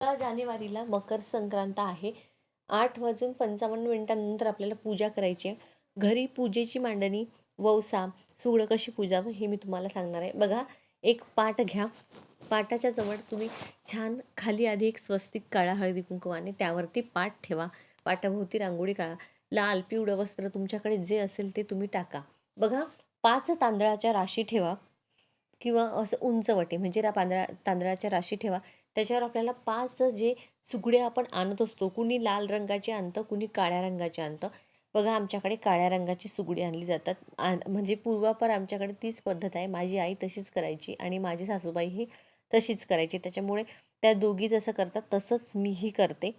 सोळा जानेवारीला मकर संक्रांत आहे. आठ वाजून पंचावन्न मिनिटांनंतर आपल्याला पूजा करायची आहे. घरी पूजेची मांडणी वौसा सुगडं कशी पूजावं हे मी तुम्हाला सांगणार आहे. बघा एक पाट घ्या. पाटाच्या जवळ तुम्ही छान खाली आधी एक स्वस्तिक काळा हळदी कुंकवाने त्यावरती पाट ठेवा. पाटाभोवती रांगोळी काढा. लाल पिवळं वस्त्र तुमच्याकडे जे असेल ते तुम्ही टाका. बघा पाच तांदळाच्या राशी ठेवा किंवा असं उंचवटे म्हणजे रा पांदळा तांदळाच्या राशी ठेवा. त्याच्यावर आपल्याला पाच जे सुगडे आपण आणत असतो कुणी लाल रंगाचे आणतं कुणी काळ्या रंगाचे आणतं. बघा आमच्याकडे काळ्या रंगाची सुगडी आणली जातात. म्हणजे पूर्वापार आमच्याकडे तीच पद्धत आहे. माझी आई तशीच करायची आणि माझी सासूबाई ही तशीच करायची. त्याच्यामुळे त्या दोघी जसं करतात तसंच मीही करते.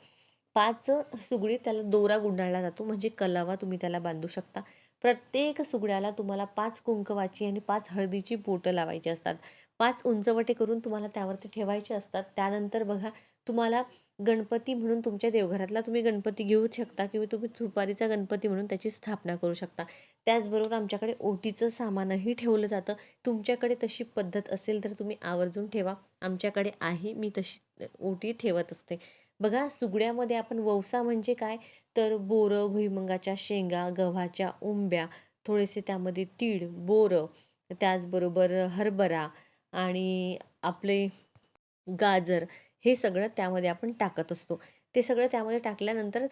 पाच सुगडी त्याला दोरा गुंडाळला जातो म्हणजे कलावा तुम्ही त्याला बांधू शकता. प्रत्येक सुगड्याला तुम्हाला पाच कुंकवाची आणि पाच हळदीची बोटं लावायची असतात. पाच उंचवटे करून तुम्हाला त्यावरती ठेवायचे असतात. त्यानंतर बघा तुम्हाला गणपती म्हणून तुमच्या देवघरातला तुम्ही गणपती घेऊ शकता किंवा तुम्ही सुपारीचा गणपती म्हणून त्याची स्थापना करू शकता. त्याचबरोबर आमच्याकडे ओटीचं सामानही ठेवलं जातं. तुमच्याकडे तशी पद्धत असेल तर तुम्ही आवर्जून ठेवा. आमच्याकडे आहे मी तशी ओटी ठेवत असते. बघा सुगड्यामध्ये आपण वौसा म्हणजे काय? तर बोरं भुईमुगाच्या शेंगा गव्हाच्या उंब्या थोडेसे त्यामध्ये तीळ बोरं त्याचबरोबर हरभरा आणि आपले गाजर हे सगळं त्यामध्ये आपण टाकत असतो. ते सगळं त्यामध्ये टाकल्यानंतर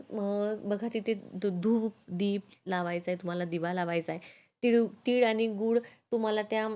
बघा तिथे धूप दीप लावायचा आहे तुम्हाला दिवा लावायचा आहे तीळ तीळ आणि गूळ तुम्हाला त्या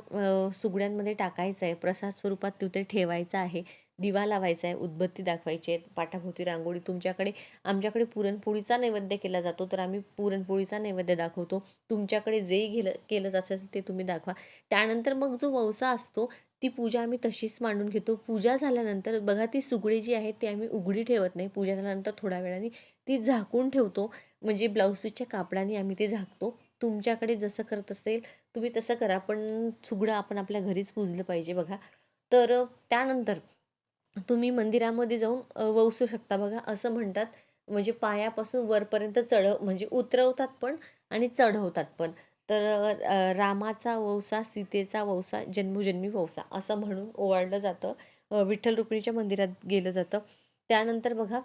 सुगड्यांमध्ये टाकायचं आहे प्रसाद स्वरूपात तिथे ठेवायचा आहे. दिवा लावायचा आहे उदबत्ती दाखवायची आहे पाठाभोवती रांगोळी तुमच्याकडे आमच्याकडे पुरणपोळीचा नैवेद्य केला जातो तर आम्ही पुरणपोळीचा नैवेद्य दाखवतो. तुमच्याकडे जेही गेलं केलं असेल ते तुम्ही दाखवा. त्यानंतर मग जो वौसा असतो ती पूजा आम्ही तशीच मांडून घेतो. पूजा झाल्यानंतर बघा ती सुगडी जी आहे ती आम्ही उघडी ठेवत नाही. पूजा झाल्यानंतर थोड्या वेळाने ती झाकून ठेवतो. म्हणजे ब्लाऊज पीसच्या कापडाने आम्ही ते झाकतो. तुमच्याकडे जसं करत असेल तुम्ही तसं करा. पण सुगडं आपण आपल्या घरीच पूजलं पाहिजे बघा. तर त्यानंतर तुम्ही मंदिरामध्ये जाऊन वसू शकता बघा. असं म्हणतात. म्हणजे पायापासून वरपर्यंत चढ म्हणजे उतरवतात पण आणि चढवतात पण. तर रामाचा वौसा सीतेचा वौसा जन्मोजन्मी वौसा असं म्हणून ओवाळलं जातं. विठ्ठल रुक्मिणीच्या मंदिरात गेलं जातं. त्यानंतर बघा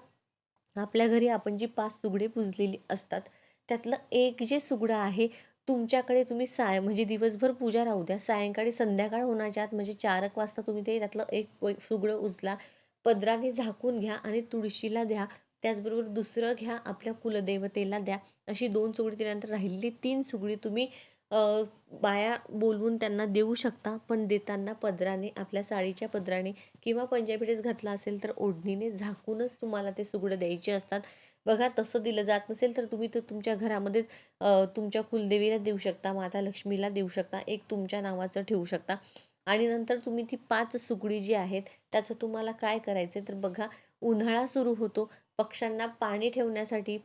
आपल्या घरी आपण जी पाच सुगडे पुजलेली असतात त्यातलं एक जे सुगडं आहे तुमच्याकडे तुम्ही साय म्हणजे दिवसभर पूजा राहू द्या. सायंकाळी संध्याकाळ होण्याच्या आत म्हणजे चार एक वाजता तुम्ही ते त्यातलं एक सुगडं उचला पदराने झाकून घ्या आणि तुळशीला द्या. त्याचबरोबर दुसरं घ्या आपल्या कुलदेवतेला द्या. अशी दोन सुगडी दिल्यानंतर राहिलेली तीन सुगडी तुम्ही बाया बोलवून त्यांना देऊ शकता. पण देताना पदराने आपल्या साडीच्या पदराने किंवा पंजाबी ड्रेस घातला असेल तर ओढणीने झाकूनच तुम्हाला ते सुगडं द्यायचे असतात. बघा तसं दिलं जात नसेल तर तुम्ही तर तुमच्या घरामध्येच तुमच्या कुलदेवीला देऊ शकता माता लक्ष्मीला देऊ शकता एक तुमच्या नावाचं ठेवू शकता. आणि नंतर तुम्ही ती पाच सुगडी जी आहेत त्याचं तुम्हाला काय करायचं तर बघा उन्हाळा सुरू होतो. पक्ष्यांना पाणी ठेवण्यासाठी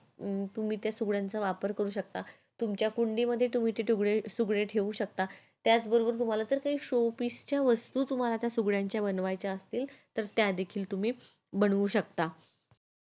तुम्ही त्या सुगड्यांचा वापर करू शकता. तुमच्या कुंडीमध्ये तुम्ही ते टुगडे सुगडे ठेवू शकता. त्याचबरोबर तुम्हाला जर काही शोपीसच्या वस्तू तुम्हाला त्या सुगड्यांच्या बनवायच्या असतील तर त्या देखील तुम्ही बनवू शकता.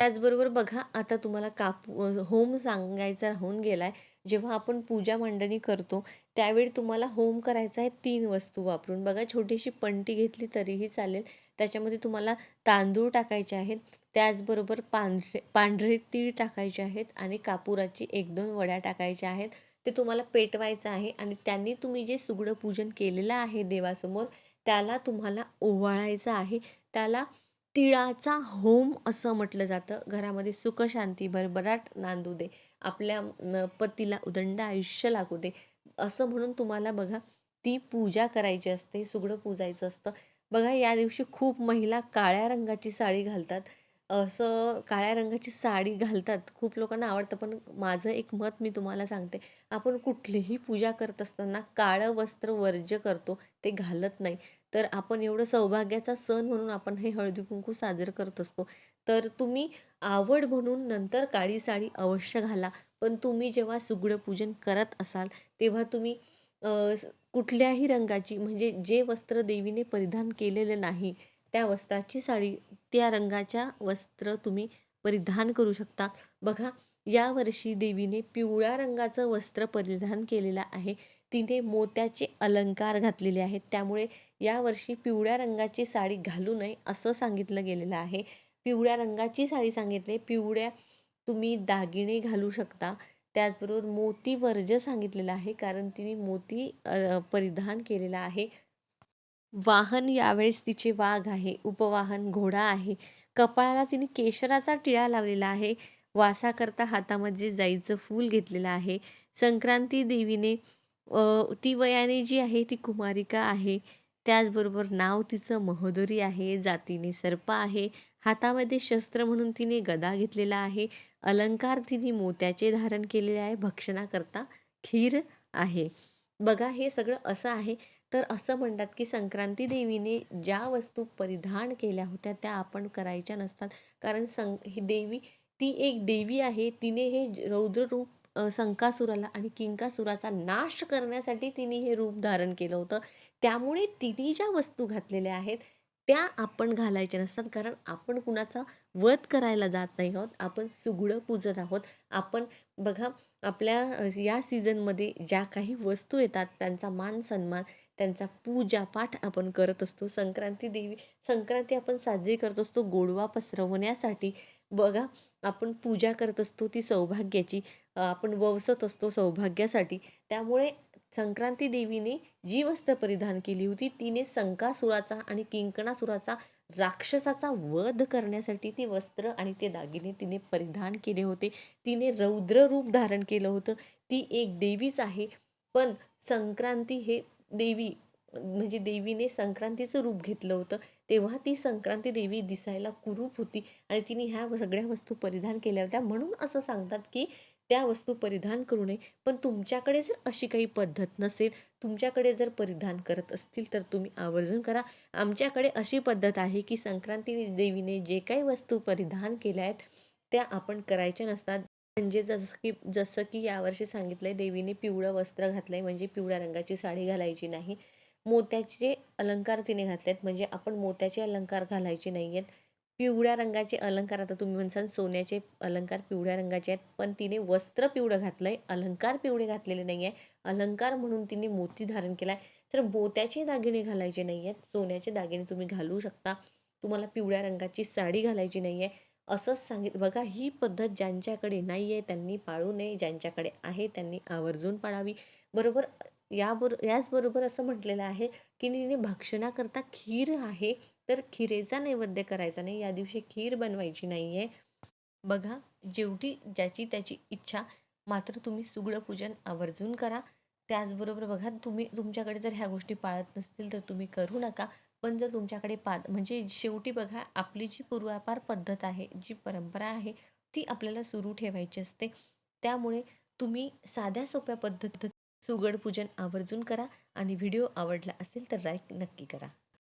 त्याचबरोबर बघा आता तुम्हाला काप होम सांगायचा राहून गेला आहे जेव्हा आपण पूजा मांडणी करतो त्यावेळी तुम्हाला होम करायचा आहे तीन वस्तू वापरून. बघा छोटीशी पंटी घेतली तरीही चालेल. त्याच्यामध्ये तुम्हाला तांदूळ टाकायचे आहेत. त्याचबरोबर पांढरे पांढरे तीळ टाकायचे आहेत आणि कापुराची एक दोन वड्या टाकायच्या आहेत. ते तुम्हाला पेटवायचं आहे आणि त्यांनी तुम्ही जे सुगडं पूजन केलेलं आहे देवासमोर त्याला तुम्हाला ओवाळायचं आहे. त्याला तिळाचा होम असं म्हटलं जातं. घरामध्ये सुखशांती भरभराट नांदू दे. आपल्या पतीला उदंड आयुष्य लागू दे. असं म्हणून तुम्हाला बघा ती पूजा करायची असते सुगडं पूजायचं असतं. बघा या दिवशी खूप महिला काळ्या रंगाची साडी घालतात. असं काळ्या रंगाची साडी घालतात. खूप लोकांना आवडतं पण माझं एक मत मी तुम्हाला सांगते. आपण कुठलीही पूजा करत असताना काळं वस्त्र वर्ज्य करतो ते घालत नाही. तर आपण एवढं सौभाग्याचा सण म्हणून आपण हे हळदी कुंकू साजरं करत असतो. तर तुम्ही आवड म्हणून नंतर काळी साडी अवश्य घाला. पण तुम्ही जेव्हा सुगडं पूजन करत असाल तेव्हा तुम्ही कुठल्याही रंगाची म्हणजे जे वस्त्र देवीने परिधान केलेलं नाही त्या वस्त्राची साडी त्या रंगाच्या वस्त्र तुम्ही परिधान करू शकता. बघा यावर्षी देवीने पिवळ्या रंगाचं वस्त्र परिधान केलेलं आहे. तिने मोत्याचे अलंकार घातलेले आहेत. त्यामुळे यावर्षी पिवळ्या रंगाची साडी घालू नये असं सांगितलं गेलेलं आहे. पिवळ्या रंगाची साडी सांगितली पिवळ्या तुम्ही दागिने घालू शकता. त्याचबरोबर मोती वर्ज सांगितलेलं आहे कारण तिने मोती परिधान केलेला आहे. वाहन यावेळेस तिचे वाघ आहे उपवाहन घोडा आहे. कपाळाला तिने केशराचा टिळा लावलेला आहे. वासाकरता हातामध्ये जाईचं फूल घेतलेलं आहे. संक्रांती देवीने ती वयाने जी आहे ती कुमारिका आहे. त्याचबरोबर नाव तिचं महोदरी आहे जातीने सर्प आहे. हातामध्ये शस्त्र म्हणून तिने गदा घेतलेला आहे. अलंकार तिने मोत्याचे धारण केलेले आहे. भक्षणाकरता खीर आहे. बघा हे सगळं असं आहे. तर असं म्हणतात की संक्रांती देवीने ज्या वस्तू परिधान केल्या होत्या त्या आपण करायच्या नसतात. कारण सं ही देवी ती एक देवी आहे. तिने हे रौद्र रूप संकासुराला आणि किंकासुराचा नाश करण्यासाठी तिने हे रूप धारण केलं होतं. त्यामुळे तिने ज्या वस्तू घातलेल्या आहेत त्या आपण घालायच्या नसतात. कारण आपण कुणाचा वध करायला जात नाही आहोत. आपण सुगडं पूजत आहोत. आपण बघा आपल्या या सीझनमध्ये ज्या काही वस्तू येतात त्यांचा मान सन्मान त्यांचा पूजापाठ आपण करत असतो. संक्रांती देवी संक्रांती आपण साजरी करत असतो गोडवा पसरवण्यासाठी. बघा आपण पूजा करत असतो ती सौभाग्याची आपण ववसत असतो सौभाग्यासाठी. त्यामुळे संक्रांती देवीने जी वस्त्र परिधान केली होती तिने संकासुराचा आणि किंकणासुराचा राक्षसाचा वध करण्यासाठी ती वस्त्र आणि ते दागिने तिने परिधान केले होते. तिने रौद्र रूप धारण केलं होतं. ती एक देवीच आहे. पण संक्रांती हे देवी म्हणजे देवीने संक्रांतीचं रूप घेतलं होतं. तेव्हा ती संक्रांती देवी दिसायला कुरूप होती आणि तिने ह्या सगळ्या वस्तू परिधान केल्या होत्या. म्हणून असं सांगतात की त्या वस्तू परिधान करू नये. पण तुमच्याकडे जर अशी काही पद्धत नसेल तुमच्याकडे जर परिधान करत असतील तर तुम्ही आवर्जून करा. आमच्याकडे अशी पद्धत आहे की संक्रांती देवीने जे काही वस्तू परिधान केल्या आहेत त्या आपण करायच्या नसतात. म्हणजे जसं की जसं की यावर्षी सांगितलं आहे देवीने पिवळं वस्त्र घातलं आहे म्हणजे पिवळ्या रंगाची साडी घालायची नाही. मोत्याचे अलंकार तिने घातले आहेत म्हणजे आपण मोत्याचे अलंकार घालायचे नाही आहेत पिवळ्या रंगाचे अलंकार आता तुम्ही म्हणसाल सोन्याचे अलंकार पिवळ्या रंगाचे आहेत पण तिने वस्त्र पिवळं घातलं आहे अलंकार पिवळे घातलेले नाही आहे अलंकार म्हणून तिने मोती धारण केला आहे तर मोत्याचे दागिने घालायचे नाही आहेत सोन्याचे दागिने तुम्ही घालू शकता. तुम्हाला पिवळ्या रंगाची साडी घालायची नाही आहे असंच सांगित बघा ही पद्धत ज्यांच्याकडे नाही आहे त्यांनी पाळू नये. ज्यांच्याकडे आहे त्यांनी आवर्जून पाळावी. बरोबर याबरो याचबरोबर असं म्हटलेलं आहे की तिने भक्षणाकरता खीर आहे. तर खिरेचा नैवेद्य करायचा नाही. या दिवशी खीर बनवायची नाही आहे बघा जेवढी ज्याची त्याची इच्छा मात्र तुम्ही सुगडं पूजन आवर्जून करा. त्याचबरोबर बघा तुम्ही तुमच्याकडे जर ह्या गोष्टी पाळत नसतील तर तुम्ही करू नका. पण जर तुमच्याकडे पा म्हणजे शेवटी बघा आपली जी पूर्वापार पद्धत आहे जी परंपरा आहे ती आपल्याला सुरू ठेवायची असते. त्यामुळे तुम्ही साध्या सोप्या पद्धतीत सुगड पूजन आवर्जून करा. आणि व्हिडिओ आवडला असेल तर लाईक नक्की करा.